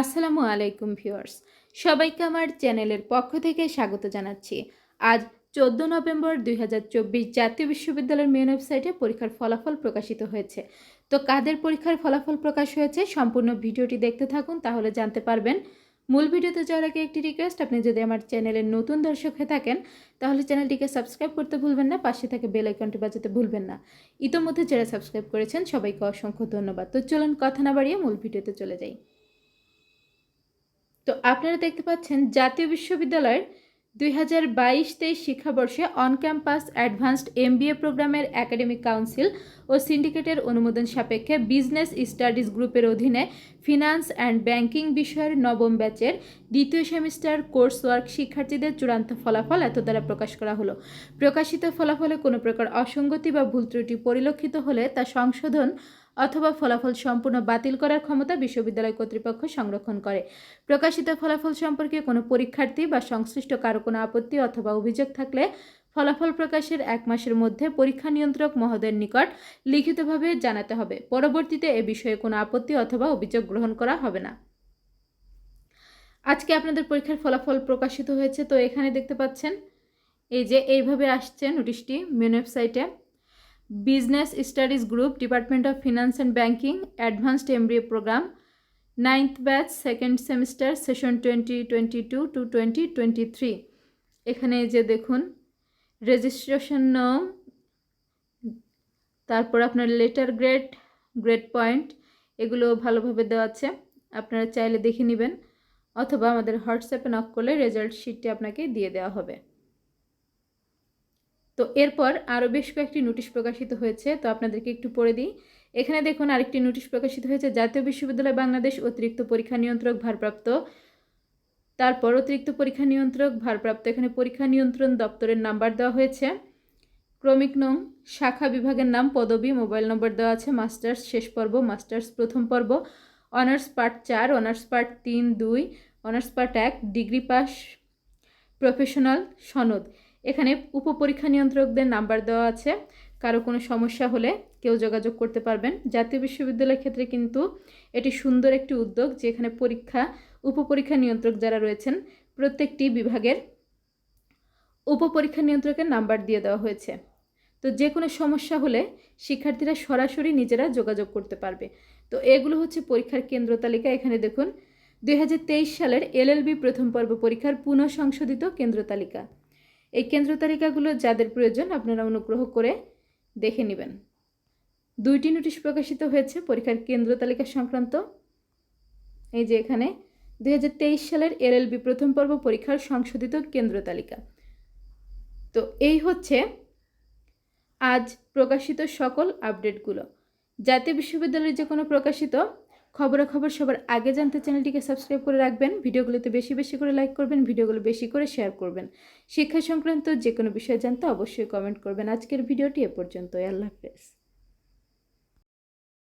আসসালামু আলাইকুম ভিউয়ার্স। সবাইকে আমার চ্যানেলের পক্ষ থেকে স্বাগত জানাচ্ছি। আজ চোদ্দ নভেম্বর দুই হাজার চব্বিশ জাতীয় বিশ্ববিদ্যালয়ের মেন ওয়েবসাইটে পরীক্ষার ফলাফল প্রকাশিত হয়েছে। তো কাদের পরীক্ষার ফলাফল প্রকাশ হয়েছে সম্পূর্ণ ভিডিওটি দেখতে থাকুন, তাহলে জানতে পারবেন। মূল ভিডিওতে যাওয়ার আগে একটি রিকোয়েস্ট আপনি যদি আমার চ্যানেলের নতুন দর্শক হয়ে থাকেন, তাহলে চ্যানেলটিকে সাবস্ক্রাইব করতে ভুলবেন না, পাশে থাকে বেল আইকনটি বাজাতে ভুলবেন না। ইতোমধ্যে যারা সাবস্ক্রাইব করেছেন, সবাইকে অসংখ্য ধন্যবাদ। তো চলুন কথা না বাড়িয়ে মূল ভিডিওতে চলে যাই। তো আপনারা দেখতে পাচ্ছেন জাতীয় বিশ্ববিদ্যালয়ের দুই হাজার বাইশ তেইশ শিক্ষাবর্ষে অন ক্যাম্পাস অ্যাডভান্সড এমবিএ প্রোগ্রামের একাডেমিক কাউন্সিল ও সিন্ডিকেটের অনুমোদন সাপেক্ষে বিজনেস স্টাডিজ গ্রুপের অধীনে ফিনান্স অ্যান্ড ব্যাংকিং বিষয়ের নবম ব্যাচের দ্বিতীয় সেমিস্টার কোর্স ওয়ার্ক শিক্ষার্থীদের চূড়ান্ত ফলাফল এত দ্বারা প্রকাশ করা হলো। প্রকাশিত ফলাফলে কোনো প্রকার অসঙ্গতি বা ভুল ত্রুটি পরিলক্ষিত হলে তা সংশোধন অথবা ফলাফল সম্পূর্ণ বাতিল করার ক্ষমতা বিশ্ববিদ্যালয় কর্তৃপক্ষ সংরক্ষণ করে। প্রকাশিত ফলাফল সম্পর্কে কোনো পরীক্ষার্থী বা সংশ্লিষ্ট কারও কোনো আপত্তি অথবা অভিযোগ থাকলে ফলাফল প্রকাশের এক মাসের মধ্যে পরীক্ষা নিয়ন্ত্রক মহোদয়ের নিকট লিখিতভাবে জানাতে হবে। পরবর্তীতে এ বিষয়ে কোনো আপত্তি অথবা অভিযোগ গ্রহণ করা হবে না। আজকে আপনাদের পরীক্ষার ফলাফল প্রকাশিত হয়েছে, তো এখানে দেখতে পাচ্ছেন। এই যে এইভাবে আসছে নোটিশটি, মেন ওয়েবসাইটে। Business studies group department of finance and banking advanced MBA program ninth batch second semester session twenty twenty two to twenty twenty three এখানে যে দেখুন রেজিস্ট্রেশন নম তারপর আপনার লেটার গ্রেড গ্রেড পয়েন্ট এগুলো ভালোভাবে দেওয়া আছে। আপনারা চাইলে দেখে নেবেন, অথবা আমাদের হোয়াটসঅ্যাপে নক করলে রেজাল্ট শিটটি আপনাকে দিয়ে দেওয়া হবে। তো এরপর আরও বেশ কয়েকটি নোটিশ প্রকাশিত হয়েছে, তো আপনাদেরকে একটু পড়ে দিই। এখানে দেখুন, আরেকটি নোটিশ প্রকাশিত হয়েছে, জাতীয় বিশ্ববিদ্যালয় বাংলাদেশ অতিরিক্ত পরীক্ষা নিয়ন্ত্রক ভারপ্রাপ্ত। তারপর অতিরিক্ত পরীক্ষা নিয়ন্ত্রক ভারপ্রাপ্ত, এখানে পরীক্ষা নিয়ন্ত্রণ দপ্তরের নাম্বার দেওয়া হয়েছে। ক্রমিক নং, শাখা বিভাগের নাম, পদবি, মোবাইল নম্বর দেওয়া আছে, মাস্টার্স শেষ পর্ব, মাস্টার্স প্রথম পর্ব, অনার্স পার্ট চার, অনার্স পার্ট তিন দুই, অনার্স পার্ট এক, ডিগ্রি পাস, প্রফেশনাল সনদ। এখানে উপপরীক্ষা নিয়ন্ত্রকদের নাম্বার দেওয়া আছে। কারও কোনো সমস্যা হলে কেউ যোগাযোগ করতে পারবেন। জাতীয় বিশ্ববিদ্যালয়ের ক্ষেত্রে কিন্তু এটি সুন্দর একটি উদ্যোগ যেখানে পরীক্ষা, উপপরীক্ষা নিয়ন্ত্রক যারা রয়েছেন, প্রত্যেকটি বিভাগের উপপরীক্ষা নিয়ন্ত্রকের নাম্বার দিয়ে দেওয়া হয়েছে। তো যে কোনো সমস্যা হলে শিক্ষার্থীরা সরাসরি নিজেরা যোগাযোগ করতে পারবে। তো এগুলো হচ্ছে পরীক্ষার কেন্দ্র তালিকা। এখানে দেখুন দু হাজার তেইশ সালের এলএলবি প্রথম পর্ব পরীক্ষার পুনঃ সংশোধিত কেন্দ্র তালিকা। এই কেন্দ্র তালিকাগুলো যাদের প্রয়োজন আপনারা অনুগ্রহ করে দেখে নেবেন। দুইটি নোটিশ প্রকাশিত হয়েছে পরীক্ষার কেন্দ্র তালিকা সংক্রান্ত। এই যে এখানে দু হাজার তেইশ সালের এলএলবি প্রথম পর্ব পরীক্ষার সংশোধিত কেন্দ্র তালিকা। তো এই হচ্ছে আজ প্রকাশিত সকল আপডেটগুলো। জাতীয় বিশ্ববিদ্যালয়ের যে কোনো প্রকাশিত খবরাখবর সবার আগে জানতে চ্যানেলটিকে সাবস্ক্রাইব করে রাখবেন, ভিডিওগুলোতে বেশি বেশি করে লাইক করবেন, ভিডিওগুলো বেশি করে শেয়ার করবেন। শিক্ষা সংক্রান্ত যে কোনো বিষয়ে জানতে অবশ্যই কমেন্ট করবেন। আজকের ভিডিওটি এ পর্যন্ত আল্লাহ হাফেজ।